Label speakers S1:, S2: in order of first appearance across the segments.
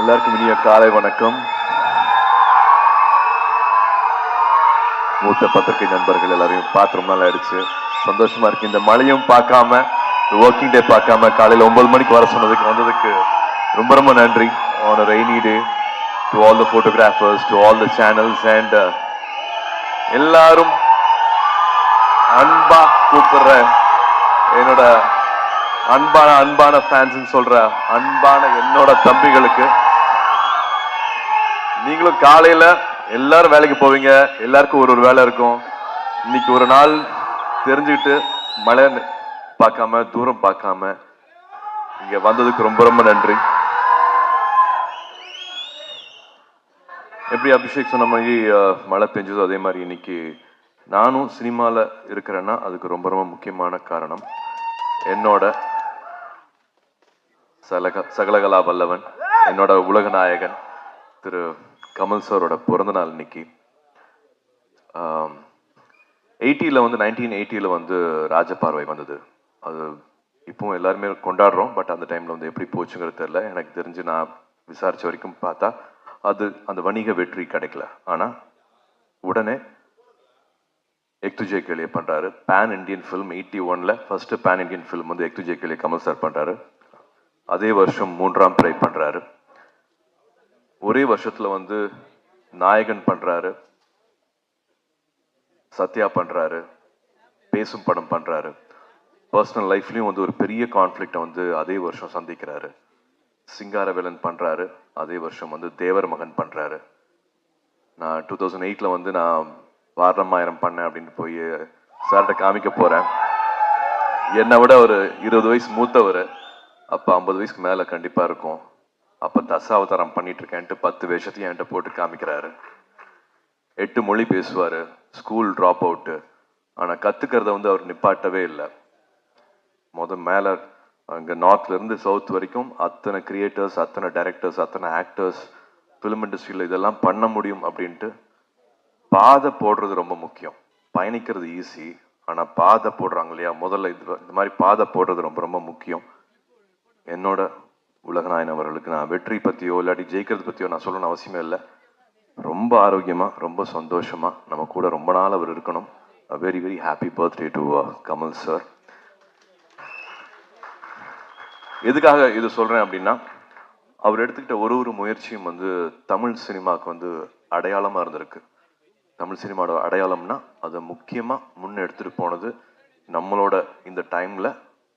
S1: எல்லாருக்கும் இனிய காலை வணக்கம். மூத்த பத்திரிகை நண்பர்கள் எல்லாரையும் பார்த்து ரொம்ப நாள் ஆயிடுச்சு. சந்தோஷமா இருக்கு. இந்த மழையும் பார்க்காம ஒர்க்கிங் டே பார்க்காம காலையில் ஒன்பது மணிக்கு வர சொன்னதுக்கு வந்ததுக்கு ரொம்ப ரொம்ப நன்றி. On rainy day to all the photographers to all the channels and எல்லாரும் அன்பா கூப்பிடுற என்னோட அன்பான அன்பான ஃபேன்ஸ் சொல்ற அன்பான என்னோட தம்பிகளுக்கு நீங்களும் காலையில எல்லாரும் வேலைக்கு போவீங்க. எல்லாருக்கும் ஒரு ஒரு வேலை இருக்கும். இன்னைக்கு ஒரு நாள் தெரிஞ்சுக்கிட்டு மழை பார்க்காம தூரம் பார்க்காம இங்க வந்ததுக்கு ரொம்ப ரொம்ப நன்றி. எப்படி அபிஷேக் சொன்ன மாதிரி மழை பெஞ்சதோ அதே மாதிரி இன்னைக்கு நானும் சினிமாவில் இருக்கிறேன்னா அதுக்கு ரொம்ப ரொம்ப முக்கியமான காரணம் என்னோட சலக சகலகலா வல்லவன் என்னோட உலக நாயகன் திரு கமல் சாரோட பிறந்த நாள் இன்னைக்கு. எயிட்டியில் வந்து நைன்டீன் எயிட்டியில் வந்து ராஜபார்வை வந்தது. அது இப்பவும் எல்லாருமே கொண்டாடுறோம் பட் அந்த டைமில் வந்து எப்படி போச்சுங்கிறது தெரில எனக்கு தெரிஞ்சு நான் விசாரித்த வரைக்கும் பார்த்தா அது அந்த வணிக வெற்றி கிடைக்கல. ஆனால் உடனே எக்துஜே கேளியை பண்ணுறாரு பேன் இந்தியன் ஃபிலிம் எயிட்டி ஒன்ல ஃபஸ்ட்டு பேன் இண்டியன் ஃபிலிம் வந்து எக்துஜே கேளியை கமல் சார் பண்ணுறாரு அதே வருஷம் மூன்றாம் பிறை பண்ணுறாரு ஒரே வருஷத்துல வந்து நாயகன் பண்றாரு சத்யா பண்றாரு பேசும் படம் பண்றாரு. பர்சனல் லைஃப்லயும் வந்து ஒரு பெரிய கான்ஃப்ளிக்டை வந்து அதே வருஷம் சந்திக்கிறாரு. சிங்காரவேலன் பண்றாரு அதே வருஷம் வந்து தேவர் மகன் பண்றாரு. நான் டூ தௌசண்ட் எயிட்ல வந்து நான் வாரணமாயிரம் பண்ணேன் அப்படின்னு போய் சார்கிட்ட காமிக்க போறேன். என்னை விட ஒரு இருபது வயசு மூத்தவர். அப்போ ஐம்பது வயசுக்கு மேலே கண்டிப்பாக இருக்கும். அப்போ தசாவதாரம் பண்ணிட்டு இருக்கேன்ட்டு பத்து வேஷத்தையும் என்கிட்ட போட்டு காமிக்கிறாரு. எட்டு மொழி பேசுவார். ஸ்கூல் ட்ராப் அவுட்டு ஆனால் கற்றுக்கிறத வந்து அவர் நிப்பாட்டவே இல்லை. முத மேலே அங்கே நார்த்லேருந்து சவுத் வரைக்கும் அத்தனை கிரியேட்டர்ஸ் அத்தனை டைரக்டர்ஸ் அத்தனை ஆக்டர்ஸ் ஃபிலிம் இண்டஸ்ட்ரியில் இதெல்லாம் பண்ண முடியும் அப்படின்ட்டு பாதை போடுறது ரொம்ப முக்கியம். பயணிக்கிறது ஈஸி ஆனால் பாதை போடுறாங்க இல்லையா? முதல்ல இது இந்த மாதிரி பாதை போடுறது ரொம்ப ரொம்ப முக்கியம். என்னோட உலகநாயன் அவர்களுக்கு நான் வெற்றி பற்றியோ இல்லாட்டி ஜெயிக்கிறது பற்றியோ நான் சொல்லணும்னு அவசியமே இல்லை. ரொம்ப ஆரோக்கியமாக ரொம்ப சந்தோஷமாக நம்ம கூட ரொம்ப நாள் அவர் இருக்கணும். Very very happy birthday to Kamal sir எதுக்காக இது சொல்கிறேன் அப்படின்னா அவர் எடுத்துக்கிட்ட ஒரு ஒரு முயற்சியும் வந்து தமிழ் சினிமாவுக்கு வந்து அடையாளமாக இருந்திருக்கு. தமிழ் சினிமாவோட அடையாளம்னா அதை முக்கியமாக முன்னே எடுத்துகிட்டு போனது நம்மளோட இந்த டைமில்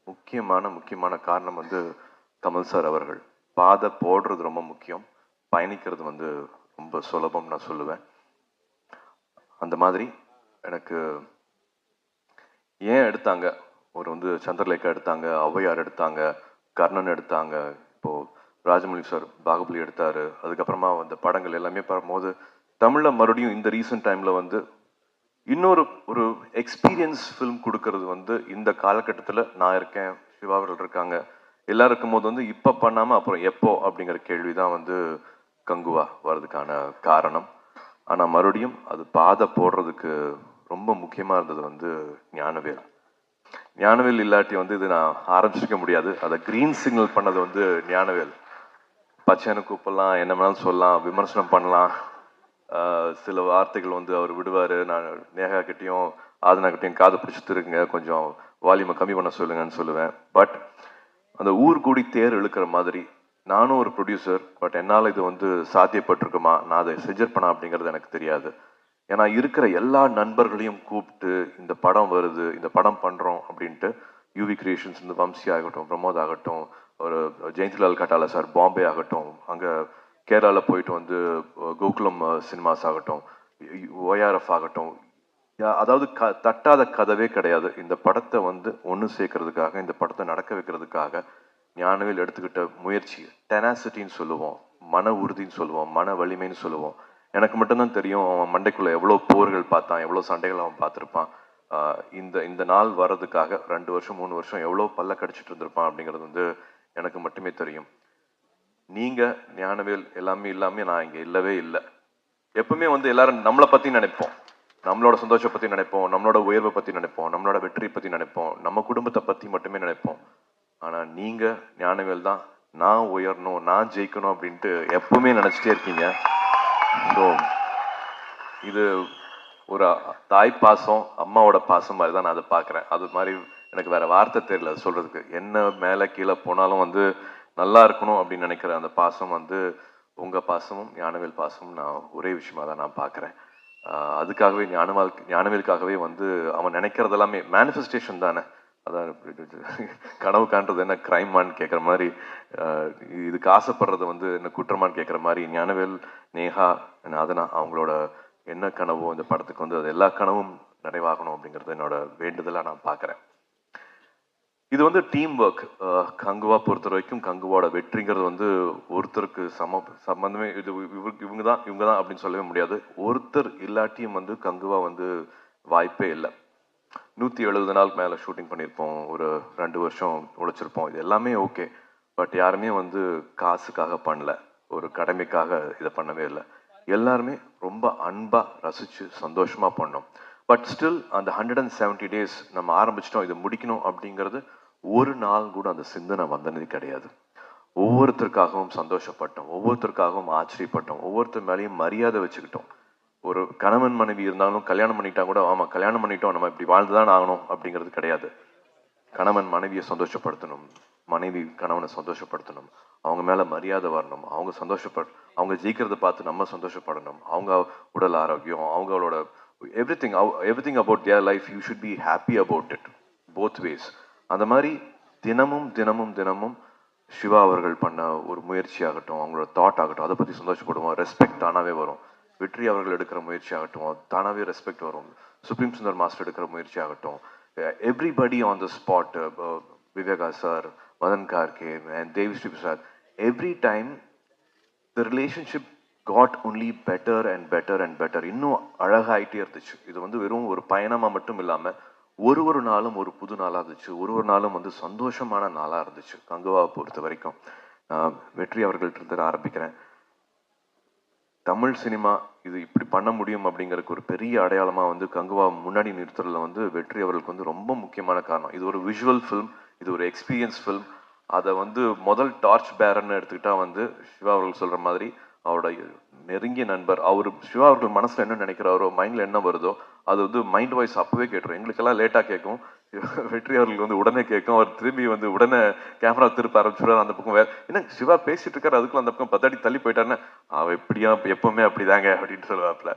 S1: முக்கியமான முக்கியமான காரணம் வந்து கமல் சார் அவர்கள். பாதை போடுறது ரொம்ப முக்கியம். பயணிக்கிறது வந்து ரொம்ப சுலபம் நான் சொல்லுவேன். அந்த மாதிரி எனக்கு ஏன் எடுத்தாங்க? ஒரு வந்து சந்திரலேகா எடுத்தாங்க ஔவையார் எடுத்தாங்க கர்ணன் எடுத்தாங்க. இப்போது ராஜமௌலி சார் பாகுபலி எடுத்தார். அதுக்கப்புறமா வந்த படங்கள் எல்லாமே பார்க்கும்போது தமிழில் மறுபடியும் இந்த ரீசெண்ட் டைமில் வந்து இன்னொரு ஒரு எக்ஸ்பீரியன்ஸ் ஃபிலிம் கொடுக்கறது வந்து இந்த காலகட்டத்தில் நான் இருக்கேன். சிவாவர்கள் இருக்காங்க. எல்லாம் இருக்கும்போது வந்து இப்போ பண்ணாமல் அப்புறம் எப்போ அப்படிங்கிற கேள்வி தான் வந்து கங்குவா வர்றதுக்கான காரணம். ஆனால் மறுபடியும் அது பாதை போடுறதுக்கு ரொம்ப முக்கியமாக இருந்தது வந்து ஞானவேல். ஞானவேல் இல்லாட்டி வந்து இது நான் ஆரம்பிச்சிருக்க முடியாது. அதை கிரீன் சிக்னல் பண்ணது வந்து ஞானவேல். பச்சைன்னு கூப்பிடலாம் என்ன வேணாலும் சொல்லலாம் விமர்சனம் பண்ணலாம். ஆஹ் சில வார்த்தைகள் வந்து அவர் விடுவார். நான் நேகா கிட்டேயும் ஆதனா கிட்டேயும் காது பிடிச்சி திருங்க கொஞ்சம் வால்யூமை கம்மி பண்ண சொல்லுங்கன்னு சொல்லுவேன். பட் அந்த ஊர் கூடி தேர் இழுக்கிற மாதிரி. நானும் ஒரு ப்ரொடியூசர் பட் என்னால் இது வந்து சாத்தியப்பட்டிருக்குமா? நான் அதை செஞ்சிருப்பேனா அப்படிங்கிறது எனக்கு தெரியாது. ஏன்னா இருக்கிற எல்லா நண்பர்களையும் கூப்பிட்டு இந்த படம் வருது இந்த படம் பண்ணுறோம் அப்படின்ட்டு யூவி கிரியேஷன்ஸ் இந்த வம்சி ஆகட்டும் பிரமோத் ஆகட்டும் ஒரு ஜெயந்திலால் கட்டால சார் பாம்பே ஆகட்டும் அங்கே கேரளாவில் போயிட்டு வந்து கோகுலம் சினிமாஸ் ஆகட்டும் ஓஆர்எஃப் ஆகட்டும் அதாவது க தட்டாத கதவே கிடையாது. இந்த படத்தை வந்து ஒன்று சேர்க்கறதுக்காக இந்த படத்தை நடக்க வைக்கிறதுக்காக ஞானவேல் எடுத்துக்கிட்ட முயற்சி. டெனாசிட்டின்னு சொல்லுவோம் மன உறுதின்னு சொல்லுவோம் மன வலிமைன்னு சொல்லுவோம். எனக்கு மட்டும்தான் தெரியும் அவன் மண்டைக்குள்ள எவ்வளோ போர்கள் பார்த்தான் எவ்வளோ சண்டைகள் அவன் பார்த்துருப்பான். இந்த இந்த நாள் வர்றதுக்காக ரெண்டு வருஷம் மூணு வருஷம் எவ்வளோ பல்ல கடிச்சிட்டு இருந்திருப்பான் அப்படிங்கிறது வந்து எனக்கு மட்டுமே தெரியும். நீங்கள் ஞானவேல் எல்லாமே இல்லாமல் நான் இங்கே இல்லவே இல்லை. எப்பவுமே வந்து எல்லாரும் நம்மளை பற்றி நினைப்போம். நம்மளோட சந்தோஷம் பத்தி நினைப்போம் நம்மளோட உயர்வை பத்தி நினைப்போம் நம்மளோட வெற்றி பத்தி நினைப்போம் நம்ம குடும்பத்தை பத்தி மட்டுமே நினைப்போம். ஆனா நீங்க ஞானவேல் தான் நான் உயரணும் நான் ஜெயிக்கணும் அப்படின்ட்டு எப்பவுமே நினச்சிட்டே இருக்கீங்க. ஸோ இது ஒரு தாய் பாசம் அம்மாவோட பாசம் மாதிரி தான் நான் அதை பார்க்குறேன். அது மாதிரி எனக்கு வேற வார்த்தை தெரியல அது சொல்றதுக்கு. என்ன மேலே கீழே போனாலும் வந்து நல்லா இருக்கணும் அப்படின்னு நினைக்கிற அந்த பாசம் வந்து உங்கள் பாசமும் ஞானவேல் பாசமும் நான் ஒரே விஷயமா தான் நான் பார்க்குறேன். அதுக்காகவே ஞானவால் ஞானவேலுக்காகவே வந்து அவன் நினைக்கிறது எல்லாமே மேனிஃபெஸ்டேஷன் தானே. அதான் கனவு காண்றது என்ன கிரைமான்னு கேட்குற மாதிரி இதுக்கு ஆசைப்படுறது வந்து என்ன குற்றமான்னு கேட்குற மாதிரி ஞானவேல் நேஹா நாதனா அவங்களோட என்ன கனவோ இந்த படத்துக்கு வந்து அது எல்லா கனவும் நிறைவாகணும் அப்படிங்கிறது என்னோட வேண்டுதலாக நான் பார்க்குறேன் இது வந்து டீம் ஒர்க் கங்குவா பொறுத்த வரைக்கும் கங்குவாட வெற்றிங்கிறது வந்து ஒருத்தருக்கு சம சம்பந்தமே இது இவங்க இவங்க தான் இவங்க தான் அப்படின்னு சொல்லவே முடியாது. ஒருத்தர் இல்லாட்டியும் வந்து கங்குவா வந்து வாய்ப்பே இல்லை. நூற்றி எழுபது நாள் மேலே ஷூட்டிங் பண்ணியிருப்போம். ஒரு ரெண்டு வருஷம் உழைச்சிருப்போம். இது எல்லாமே ஓகே பட் யாருமே வந்து காசுக்காக பண்ணல. ஒரு கடமைக்காக இதை பண்ணவே இல்லை. எல்லாருமே ரொம்ப அன்பாக ரசித்து சந்தோஷமாக பண்ணோம். பட் ஸ்டில் அந்த ஹண்ட்ரட் அண்ட் செவன்ட்டி டேஸ் நம்ம ஆரம்பிச்சிட்டோம். இதை முடிக்கணும் அப்படிங்கிறது ஒரு நாள் கூட அந்த சிந்தனை வந்தனது கிடையாது. ஒவ்வொருத்தருக்காகவும் சந்தோஷப்பட்டோம் ஒவ்வொருத்தருக்காகவும் ஆச்சரியப்பட்டோம் ஒவ்வொருத்தர் மேலேயும் மரியாதை வச்சுக்கிட்டோம். ஒரு கணவன் மனைவி இருந்தாலும் கல்யாணம் பண்ணிட்டா கூட ஆமாம் கல்யாணம் பண்ணிட்டோம் நம்ம இப்படி வாழ்ந்துதான் ஆகணும் அப்படிங்கிறது கிடையாது. கணவன் மனைவியை சந்தோஷப்படுத்தணும் மனைவி கணவனை சந்தோஷப்படுத்தணும் அவங்க மேலே மரியாதை வரணும் அவங்க சந்தோஷப்பட அவங்க ஜெயிக்கிறத பார்த்து நம்ம சந்தோஷப்படணும் அவங்க உடல் ஆரோக்கியம் அவங்களோட everything everything about their life you should be happy about it both ways அந்த மாதிரி தினமும் தினமும் தினமும் சிவா அவர்கள் பண்ண ஒரு முயற்சி ஆகட்டும் அவங்களோட தாட் ஆகட்டும் அதை பற்றி சந்தோஷப்படுவோம். ரெஸ்பெக்ட் தானாகவே வரும். வெற்றி அவர்கள் எடுக்கிற முயற்சி ஆகட்டும் தானாகவே ரெஸ்பெக்ட் வரும். சுப்ரீம் சுந்தர் மாஸ்டர் எடுக்கிற முயற்சி ஆகட்டும் everybody on the spot Viveka sir Madhan Karky and Devi Sri Prasad every time the relationship got only better and better and better இன்னும் அழகாயிட்டே இருந்துச்சு. இது வந்து வெறும் ஒரு பயணமாக மட்டும் இல்லாமல் ஒரு ஒரு நாளும் ஒரு புது நாளாக இருந்துச்சு. ஒரு ஒரு நாளும் வந்து சந்தோஷமான நாளாக இருந்துச்சு. கங்குவாவை பொறுத்த வரைக்கும். நான் வெற்றி அவர்கள்ட்ட இருந்து ஆரம்பிக்கிறேன். தமிழ் சினிமா இது இப்படி பண்ண முடியும் அப்படிங்கிறதுக்கு ஒரு பெரிய அடையாளமாக வந்து கங்குவா முன்னாடி நிறுத்துறதுல வந்து வெற்றி அவர்களுக்கு வந்து ரொம்ப முக்கியமான காரணம். இது ஒரு விஷுவல் ஃபிலிம் இது ஒரு எக்ஸ்பீரியன்ஸ் ஃபிலிம் அதை வந்து முதல் டார்ச் பேரர்னு எடுத்துக்கிட்டால் வந்து சிவா அவர்கள் சொல்கிற மாதிரி அவரோட நெருங்கிய நண்பர் அவர் சிவா அவர்கள் மனசில் என்ன நினைக்கிறாரோ மைண்டில் என்ன வருதோ அது வந்து மைண்ட் வாய்ஸ் அப்போவே கேட்டுரும். எங்களுக்கெல்லாம் லேட்டாக கேட்கும். வெற்றி அவர்களுக்கு வந்து உடனே கேட்கும். அவர் திரும்பி வந்து உடனே கேமரா திருப்ப ஆரம்பிச்சுடுவார் அந்த பக்கம் வேற. என்ன சிவா பேசிட்டு இருக்காரு அதுக்குள்ள அந்த பக்கம் பத்தாடி தள்ளி போயிட்டாருன்னா அவள் எப்படியா எப்பவுமே அப்படிதாங்க அப்படின்னு சொல்லுவாப்ல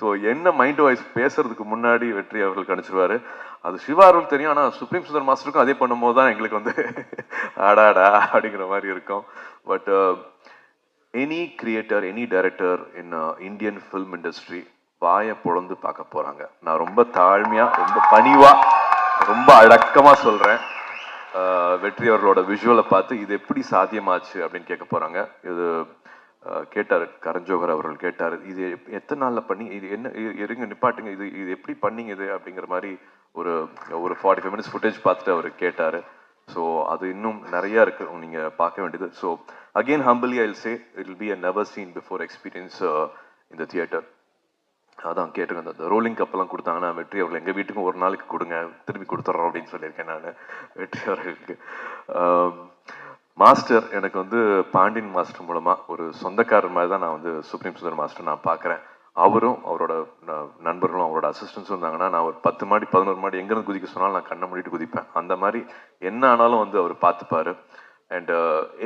S1: ஸோ என்ன மைண்ட் வாய்ஸ் பேசுறதுக்கு முன்னாடி வெற்றி அவர்கள் கணிச்சிருவாரு அது சிவா அவர்கள் தெரியும். ஆனால் சுப்ரீம் சுந்தர் மாஸ்டருக்கும் அதே பண்ணும்போது தான் எங்களுக்கு வந்து ஆடாடா அப்படிங்கிற மாதிரி இருக்கும். But any creator any director in Indian film industry வாயை பொழந்து பார்க்க போகிறாங்க நான் ரொம்ப தாழ்மையாக ரொம்ப பணிவாக ரொம்ப அடக்கமாக சொல்கிறேன் வெற்றி அவர்களோட விஷுவலை பார்த்து இது எப்படி சாத்தியமாச்சு அப்படின்னு கேட்க போகிறாங்க இது கேட்டார் கரஞ்சோகர் அவர்கள் கேட்டார் இது எப்- எத்தனை நாளில் பண்ணி இது என்ன இ- இருங்க நிப்பாட்டுங்க இது இது எப்படி பண்ணிங்க இது அப்படிங்கிற மாதிரி ஒரு ஒரு ஃபார்ட்டி ஃபைவ் மினிட்ஸ் ஃபுட்டேஜ் பார்த்துட்டு அவர் கேட்டார். ஸோ அது இன்னும் நிறையா இருக்கு. நீங்கள் பார்க்க வேண்டியது. So again humbly I'll say it will be a never seen before experience இந்த தியேட்டர் அதான் கேட்டுருங்க அந்த ரோலிங் கப்பெல்லாம் கொடுத்தாங்கன்னா வெற்றி அவர்கள் எங்கள் வீட்டுக்கும் ஒரு நாளைக்கு கொடுங்க திரும்பி கொடுத்துட்றோம் அப்படின்னு சொல்லியிருக்கேன் நான். வெற்றி அவர்களுக்கு. Um, மாஸ்டர் எனக்கு வந்து பாண்டியன் மாஸ்டர் மூலமாக ஒரு சொந்தக்காரர் மாதிரி தான் நான் வந்து சுப்ரீம் சுந்தர் மாஸ்டர் நான் பார்க்குறேன். அவரும் அவரோட ந- நண்பர்களும் அவரோட அசிஸ்டன்ஸும் இருந்தாங்கன்னா நான் ஒரு பத்து மாடி பதினோரு மாடி எங்கேருந்து குதிக்க சொன்னாலும் நான் கண்ணை மூடிட்டு குதிப்பேன். அந்த மாதிரி என்ன ஆனாலும் வந்து அவர் பார்த்துப்பாரு. And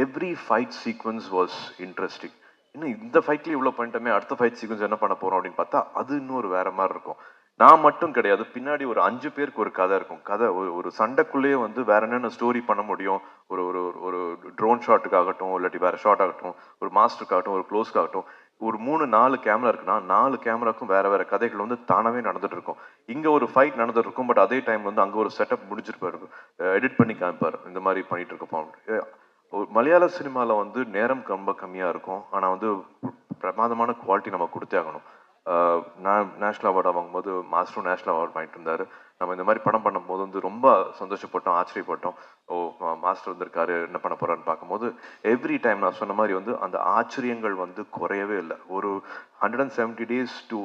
S1: every fight sequence was interesting இன்னும் இந்த ஃபைட்லயே இவ்வளோ பண்ணிட்டோமே அடுத்த ஃபைட் சீக்வன்ஸ் என்ன பண்ண போகிறோம் அப்படின்னு பார்த்தா அது இன்னும் ஒரு வேற மாதிரி இருக்கும். நான் மட்டும் கிடையாது பின்னாடி ஒரு அஞ்சு பேருக்கு ஒரு கதை இருக்கும். கதை ஒரு ஒரு சண்டைக்குள்ளேயே வந்து வேற என்னென்ன ஸ்டோரி பண்ண முடியும்? ஒரு ஒரு ஒரு ட்ரோன் ஷாட்டுக்காகட்டும் இல்லாட்டி வேற ஷாட் ஆகட்டும் ஒரு மாஸ்டருக்காகட்டும் ஒரு க்ளோஸ்க்காகட்டும் ஒரு மூணு நாலு கேமரா இருக்குன்னா நாலு கேமராக்கும் வேற வேற கதைகள் வந்து தானாவே நடந்துட்டு இருக்கும் இங்க ஒரு ஃபைட் நடந்துட்டு இருக்கும் பட் அதே டைம் வந்து அங்க ஒரு செட்டப் முடிஞ்சிருப்பாரு. எடிட் பண்ணி காமிப்பார். இந்த மாதிரி பண்ணிட்டு இருக்கப்போ ஒரு மலையாள சினிமாவில் வந்து நேரம் ரொம்ப கம்மியாக இருக்கும். ஆனால் வந்து பிரமாதமான குவாலிட்டி நம்ம கொடுத்தே ஆகணும். நான் நேஷ்னல் அவார்டு வாங்கும்போது மாஸ்டரும் நேஷ்னல் அவார்டு வாங்கிட்டு இருந்தார். நம்ம இந்த மாதிரி படம் பண்ணும்போது வந்து ரொம்ப சந்தோஷப்பட்டோம் ஆச்சரியப்பட்டோம். ஓ மாஸ்டர் வந்திருக்காரு என்ன பண்ண போறான்னு பார்க்கும்போது எவ்ரி டைம் நான் சொன்ன மாதிரி வந்து அந்த ஆச்சரியங்கள் வந்து குறையவே இல்லை. ஒரு hundred and seventy days to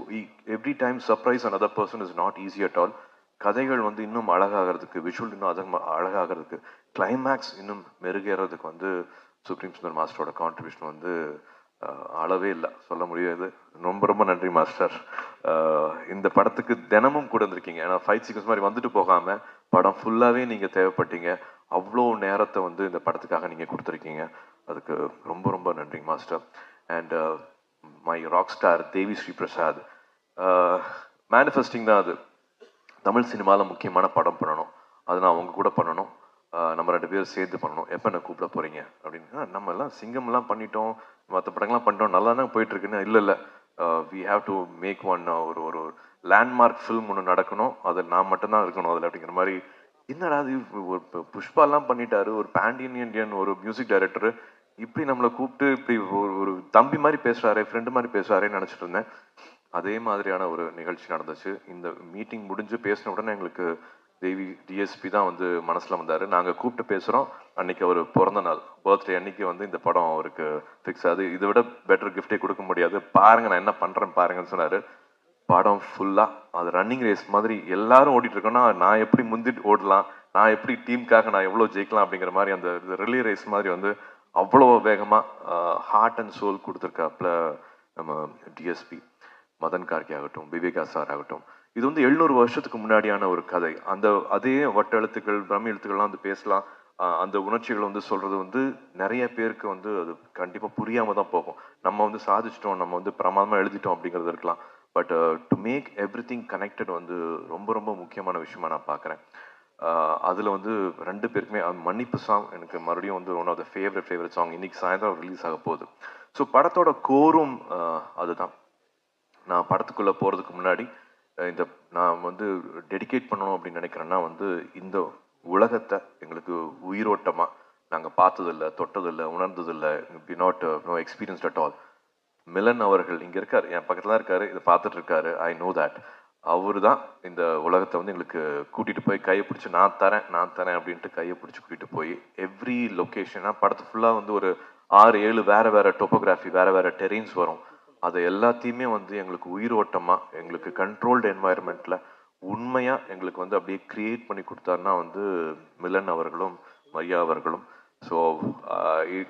S1: every time surprise and other person is not easy at all கதைகள் வந்து இன்னும் அழகாகிறதுக்கு விஷுவல் இன்னும் அதிகமாக அழகாகிறதுக்கு கிளைமேக்ஸ் இன்னும் மெருகேறதுக்கு வந்து சுப்ரீம் சுந்தர் மாஸ்டரோட கான்ட்ரிபியூஷன் வந்து அளவே இல்லை. சொல்ல முடியாது ரொம்ப ரொம்ப நன்றி மாஸ்டர். இந்த படத்துக்கு தினமும் கூட இருந்திருக்கீங்க ஏன்னா ஃபைட் சீக்வன்ஸ் மாதிரி வந்துட்டு போகாமல் படம் ஃபுல்லாகவே நீங்கள் தேவைப்பட்டீங்க. அவ்வளோ நேரத்தை வந்து இந்த படத்துக்காக நீங்கள் கொடுத்துருக்கீங்க. அதுக்கு ரொம்ப ரொம்ப நன்றி master. And my rock star Devi Sri Prasad manifesting தான் அது. தமிழ் சினிமாவில் முக்கியமான படம் பண்ணணும். அது நான் அவங்க கூட பண்ணணும். நம்ம ரெண்டு பேரும் சேர்த்து பண்ணணும். எப்போ என்ன கூப்பிட போகிறீங்க அப்படின்னு. நம்ம எல்லாம் சிங்கம்லாம் பண்ணிட்டோம். மற்ற படங்கள்லாம் பண்ணிட்டோம். நல்லா தான் போயிட்டுருக்குன்னு. இல்லை இல்லை. We have to make one ஒரு ஒரு லேண்ட்மார்க் ஃபில்ம் ஒன்று நடக்கணும். அதில் நான் மட்டும்தான் இருக்கணும் அதில் அப்படிங்கிற மாதிரி. என்னடா அது ஒரு புஷ்பாலாம் பண்ணிட்டாரு. ஒரு பேண்டியன் இண்டியன் ஒரு மியூசிக் டைரக்டர் இப்படி நம்மளை கூப்பிட்டு இப்படி ஒரு ஒரு தம்பி மாதிரி பேசுகிறாரு ஃப்ரெண்டு மாதிரி பேசுகிறாரேன்னு நினச்சிட்டு இருந்தேன். அதே மாதிரியான ஒரு நிகழ்ச்சி நடந்துச்சு. இந்த மீட்டிங் முடிஞ்சு பேசின உடனே எங்களுக்கு தேவி டிஎஸ்பி தான் வந்து மனசுல வந்தாரு. நாங்க கூப்பிட்டு பேசுறோம். அன்னைக்கு அவர் பிறந்த நாள். பர்த்டே அன்னைக்கு வந்து இந்த படம் அவருக்கு ஃபிக்ஸ் ஆகுது. இதை விட பெட்டர் கிஃப்டே கொடுக்க முடியாது. பாருங்க நான் என்ன பண்றேன் பாருங்கன்னு சொன்னாரு. படம் ஃபுல்லா அது ரன்னிங் ரேஸ் மாதிரி எல்லாரும் ஓடிட்டு இருக்கோம்னா நான் எப்படி முந்திட்டு ஓடலாம்? நான் எப்படி டீமுக்காக நான் எவ்வளோ ஜெயிக்கலாம் அப்படிங்கிற மாதிரி அந்த ரிலே ரேஸ் மாதிரி வந்து அவ்வளோ வேகமா ஹார்ட் அண்ட் சோல் கொடுத்துருக்காப்புல நம்ம டிஎஸ்பி மதன் கார்கே ஆகட்டும் விவேகா சார் ஆகட்டும் இது வந்து எழுநூறு வருஷத்துக்கு முன்னாடியான ஒரு கதை. அந்த அதே வட்ட எழுத்துக்கள் பிரம்ம எழுத்துக்கள்லாம் வந்து பேசலாம். அந்த உணர்ச்சிகளை வந்து சொல்கிறது வந்து நிறைய பேருக்கு வந்து அது கண்டிப்பாக புரியாமல் தான் போகும். நம்ம வந்து சாதிச்சிட்டோம் நம்ம வந்து பிரமாதமாக எழுதிட்டோம் அப்படிங்கிறது இருக்கலாம். But to make everything connected வந்து ரொம்ப ரொம்ப முக்கியமான விஷயமா நான் பார்க்குறேன் அதில் வந்து ரெண்டு பேருக்குமே மன்னிப்பு சாங் எனக்கு மறுபடியும் வந்து one of the favourite favourite song இன்னைக்கு சாயந்தரம் ரிலீஸ் ஆக போகுது. ஸோ படத்தோட கோரும் அதுதான். நான் படத்துக்குள்ளே போகிறதுக்கு முன்னாடி இந்த நான் வந்து டெடிகேட் பண்ணணும் அப்படின்னு நினைக்கிறேன்னா வந்து இந்த உலகத்தை எங்களுக்கு உயிரோட்டமாக நாங்கள் பார்த்ததில்ல தொட்டதில்லை உணர்ந்ததில்லை be not no experienced at all Milan அவர்கள் இங்கே இருக்கார் என் பக்கத்தில் தான் இருக்கார் இதை பார்த்துட்டு இருக்காரு ஐ நோ தேட் அவர் தான் இந்த உலகத்தை வந்து எங்களுக்கு கூட்டிகிட்டு போய் கையை பிடிச்சி நான் தரேன் நான் தரேன் அப்படின்ட்டு கையை பிடிச்சி கூட்டிகிட்டு போய் எவ்ரி லொக்கேஷனாக படத்து ஃபுல்லாக வந்து ஒரு ஆறு ஏழு வேறு வேறு டோப்போகிராஃபி வேறு வேறு டெரெயின்ஸ் வரும். அதை எல்லாத்தையுமே வந்து எங்களுக்கு உயிரோட்டமாக எங்களுக்கு கண்ட்ரோல்டு என்வாயர்மெண்ட்டில் உண்மையாக எங்களுக்கு வந்து அப்படியே கிரியேட் பண்ணி கொடுத்தாருன்னா வந்து மிலன் அவர்களும் மரியா அவர்களும். ஸோ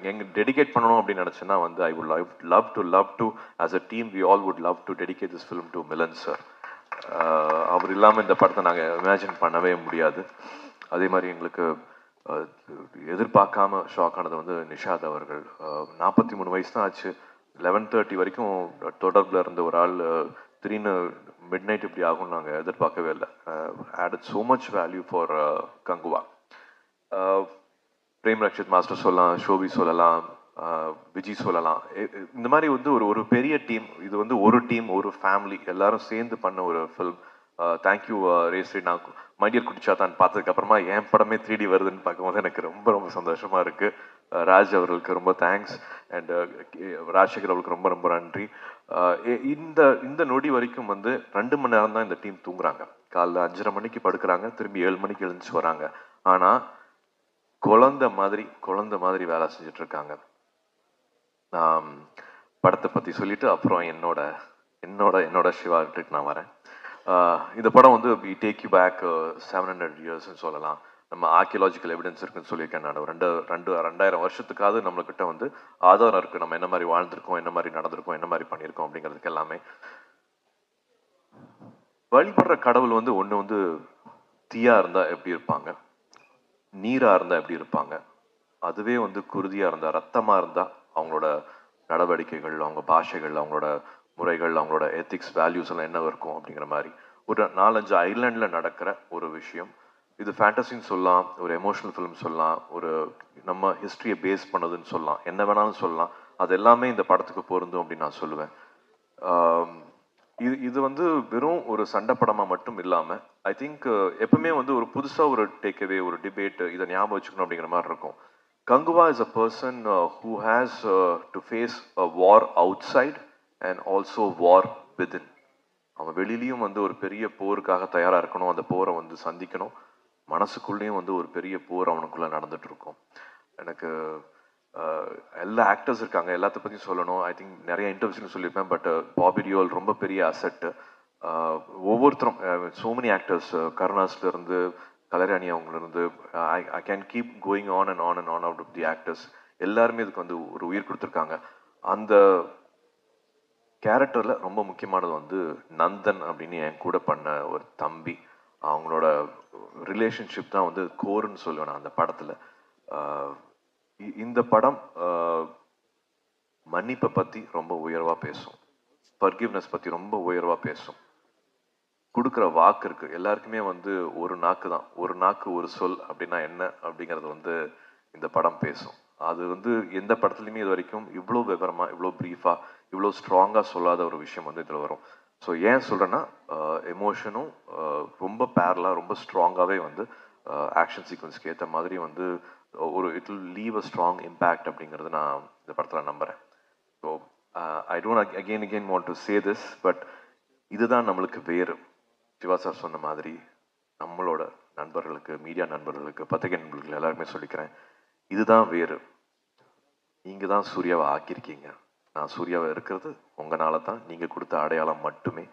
S1: எங்க டெடிகேட் பண்ணணும் அப்படின்னு நினச்சேன்னா வந்து I would love love to love to as a team we all would love to dedicate this film to Milan sir அவர் இல்லாமல் இந்த படத்தை நாங்கள் இமேஜின் பண்ணவே முடியாது. அதே மாதிரி எங்களுக்கு எதிர்பார்க்காம ஷாக் ஆனது வந்து நிஷாத் அவர்கள். நாற்பத்தி மூணு வயசு தான் ஆச்சு. லெவன் தேர்ட்டி வரைக்கும் தொடர்பில் இருந்த ஒரு ஆள் அஹ், திடீர்னு மிட் நைட் இப்படி ஆகும்னு நாங்கள் எதிர்பார்க்கவே இல்லை. Added so much value for Kanguva. Prem Rakshith master சொல்லலாம் ஷோபி சொல்லலாம் விஜி சொல்லலாம். இந்த மாதிரி வந்து ஒரு ஒரு பெரிய டீம் இது வந்து ஒரு டீம் ஒரு ஃபேமிலி எல்லாரும் சேர்ந்து பண்ண ஒரு ஃபில்ம் தேங்க்யூ ரேஸ்ரீ நான் மைடியர் குடிச்சாத்தான் பார்த்ததுக்கப்புறமா என் படமே த்ரீ டி வருதுன்னு பார்க்கும்போது எனக்கு ரொம்ப ரொம்ப சந்தோஷமாக இருக்குது ராஜ் அவர்களுக்கு ரொம்ப தேங்க்ஸ் அண்ட் ராஜசேகர் அவர்களுக்கு ரொம்ப ரொம்ப நன்றி. அஹ், இந்த இந்த நொடி வரைக்கும் வந்து ரெண்டு மணி நேரம் தான் இந்த டீம் தூங்குறாங்க. காலைல அஞ்சரை மணிக்கு படுக்கிறாங்க திரும்பி ஏழு மணிக்கு எழுந்துச்சு வராங்க. ஆனா குழந்தை மாதிரி குழந்தை மாதிரி வேலை செஞ்சுட்டு இருக்காங்க. நான் படத்தை பத்தி சொல்லிட்டு அப்புறம் என்னோட என்னோட என்னோட சிவாட்டுக்கு நான் வரேன். ஆஹ் இந்த படம் வந்து be take you back seven hundred இயர்ஸ்னு சொல்லலாம். நம்ம ஆர்கியலாஜிக்கல் எவிடன்ஸ் இருக்குன்னு சொல்லியிருக்கேன் நான். ரெண்டு ரெண்டு ரெண்டாயிரம் வருஷத்துக்காவது நம்மக்கிட்ட வந்து ஆதாரம் இருக்குது நம்ம என்ன மாதிரி வாழ்ந்திருக்கோம் என்ன மாதிரி நடந்திருக்கோம் என்ன மாதிரி பண்ணியிருக்கோம் அப்படிங்கிறதுக்கு எல்லாமே. வழிபடுற கடவுள் வந்து ஒன்று வந்து தீயாக இருந்தால் எப்படி இருப்பாங்க? நீராக இருந்தால் எப்படி இருப்பாங்க? அதுவே வந்து குருதியாக இருந்தால் ரத்தமாக இருந்தால் அவங்களோட நடவடிக்கைகள் அவங்க பாஷைகள் அவங்களோட முறைகள் அவங்களோட எத்திக்ஸ் வேல்யூஸ் எல்லாம் என்ன இருக்கும் அப்படிங்கிற மாதிரி. ஒரு நாலஞ்சு ஐலாண்டில் நடக்கிற ஒரு விஷயம் இது ஃபேண்டசின்னு சொல்லலாம் ஒரு எமோஷனல் ஃபிலிம் சொல்லலாம் ஒரு நம்ம ஹிஸ்ட்ரியை பேஸ் பண்ணதுன்னு சொல்லலாம். என்ன வேணாலும் சொல்லலாம். அது எல்லாமே இந்த படத்துக்கு பொருந்தும் அப்படின்னு நான் சொல்லுவேன். இது இது வந்து வெறும் ஒரு சண்டை படமாக மட்டும் இல்லாமல் ஐ திங்க் எப்பவுமே வந்து ஒரு புதுசாக ஒரு டேக்அவே ஒரு டிபேட் இதை ஞாபகம் வச்சுக்கணும் அப்படிங்கிற மாதிரி இருக்கும். Kanguva is a person who has to face a war outside and also war within அவன் வெளியிலயும் வந்து ஒரு பெரிய போருக்காக தயாராக இருக்கணும். அந்த போரை வந்து சந்திக்கணும். மனசுக்குள்ளேயும் வந்து ஒரு பெரிய போர் அவனுக்குள்ள நடந்துட்டு இருக்கும் எனக்கு எல்லா ஆக்டர்ஸ் இருக்காங்க எல்லாத்த பற்றியும் சொல்லணும். ஐ திங்க் நிறைய இன்டர்வியூஸ்லையும் சொல்லியிருப்பேன் பட் பாபி டியோல் ரொம்ப பெரிய அசட்டு ஒவ்வொருத்தரும் சோ மெனி ஆக்டர்ஸ் கருணாஸ்லேருந்து கலராணி அவங்கள இருந்து I can keep going on and on and on out of the actors எல்லாருமே இதுக்கு வந்து ஒரு உயிர் கொடுத்துருக்காங்க. அந்த கேரக்டரில் ரொம்ப முக்கியமானது வந்து நந்தன் அப்படின்னு என் கூட பண்ண ஒரு தம்பி. அவங்களோட ரிலேஷன்ஷிப் தான் வந்து கோர்னு சொல்லுவேன் நான் அந்த படத்தில். இந்த படம் ஆஹ், மன்னிப்பை பற்றி ரொம்ப உயர்வாக பேசும். பர்கிவ்னஸ் பற்றி ரொம்ப உயர்வாக பேசும். கொடுக்குற வாக்கு இருக்கு. எல்லாருக்குமே வந்து ஒரு நாக்கு தான். ஒரு நாக்கு ஒரு சொல் அப்படின்னா என்ன அப்படிங்கிறது வந்து இந்த படம் பேசும். அது வந்து எந்த படத்துலையுமே இது வரைக்கும் இவ்வளோ விவரமா இவ்வளோ ப்ரீஃபாக இவ்வளோ ஸ்ட்ராங்காக சொல்லாத ஒரு விஷயம் வந்து இதில் வரும். ஸோ ஏன் சொல்கிறேன்னா எமோஷனும் ரொம்ப பேரலாக ரொம்ப ஸ்ட்ராங்காகவே வந்து ஆக்ஷன் சீக்வன்ஸ்க்கு ஏற்ற மாதிரி வந்து ஒரு it will leave a strong impact அப்படிங்கிறது நான் இந்த படத்தில் நம்புகிறேன் so I don't again again want to say this but இதுதான் நம்மளுக்கு வேறு. சிவா சார் சொன்ன மாதிரி நம்மளோட நண்பர்களுக்கு மீடியா நண்பர்களுக்கு பத்திரிகை நண்பர்களுக்கு எல்லாருமே சொல்லிக்கிறேன் இதுதான் வேறு. நீங்கள் தான் சூர்யாவை ஆக்கியிருக்கீங்க. நான் சூர்யாவை இருக்கிறது. உங்களால தான் நீங்கள் கொடுத்த அடையாளம் மட்டுமே.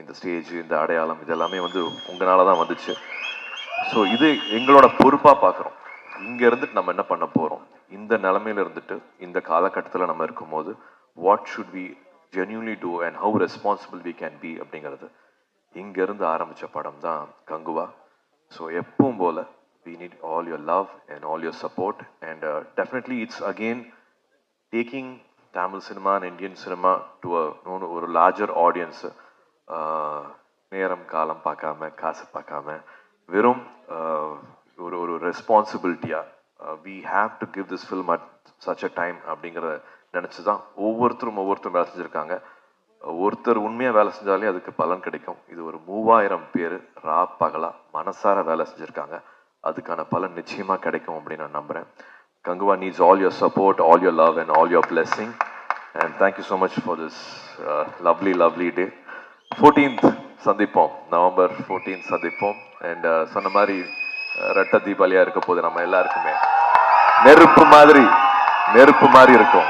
S1: இந்த ஸ்டேஜ் இந்த அடையாளம் இதெல்லாமே வந்து உங்களால தான் வந்துச்சு. ஸோ இது எங்களோட பொறுப்பாக பார்க்குறோம் இங்கே இருந்துட்டு நம்ம என்ன பண்ண போகிறோம் இந்த நிலமையில இருந்துட்டு இந்த காலகட்டத்தில் நம்ம இருக்கும்போது what should we genuinely do and how responsible we can be அப்படிங்கிறது. இங்கேருந்து ஆரம்பித்த படம் தான் கங்குவா. ஸோ எப்பவும் போல் we need all your love and all your support and definitely it's again taking Tamil cinema and Indian cinema to ஒரு larger audience நேரம் காலம் பார்க்காம காசு பார்க்காம வெறும் ஒரு ஒரு ரெஸ்பான்சிபிலிட்டியாக we have to give this film at such a time அப்படிங்கிறத நினச்சி தான் ஒவ்வொருத்தரும் ஒவ்வொருத்தரும் வேலை செஞ்சுருக்காங்க. ஒருத்தர் உண்மையாக வேலை செஞ்சாலே அதுக்கு பலன் கிடைக்கும். இது ஒரு மூவாயிரம் பேர் ரா பகலா மனசார வேலை செஞ்சுருக்காங்க. அதுக்கான பலன் நிச்சயமாக கிடைக்கும் அப்படின்னு நான் நம்புகிறேன் Kanguva needs all your support all your love and all your blessing. And thank you so much for this lovely lovely day fourteenth சந்திப்போம் நவம்பர் ஃபோர்டீன்த் சந்திப்போம் அண்ட் சொன்ன மாதிரி uh, ரெட்ட தீபாவளியாக இருக்க போது நம்ம எல்லாருக்குமே நெருப்பு மாதிரி நெருப்பு மாதிரி இருக்கும்.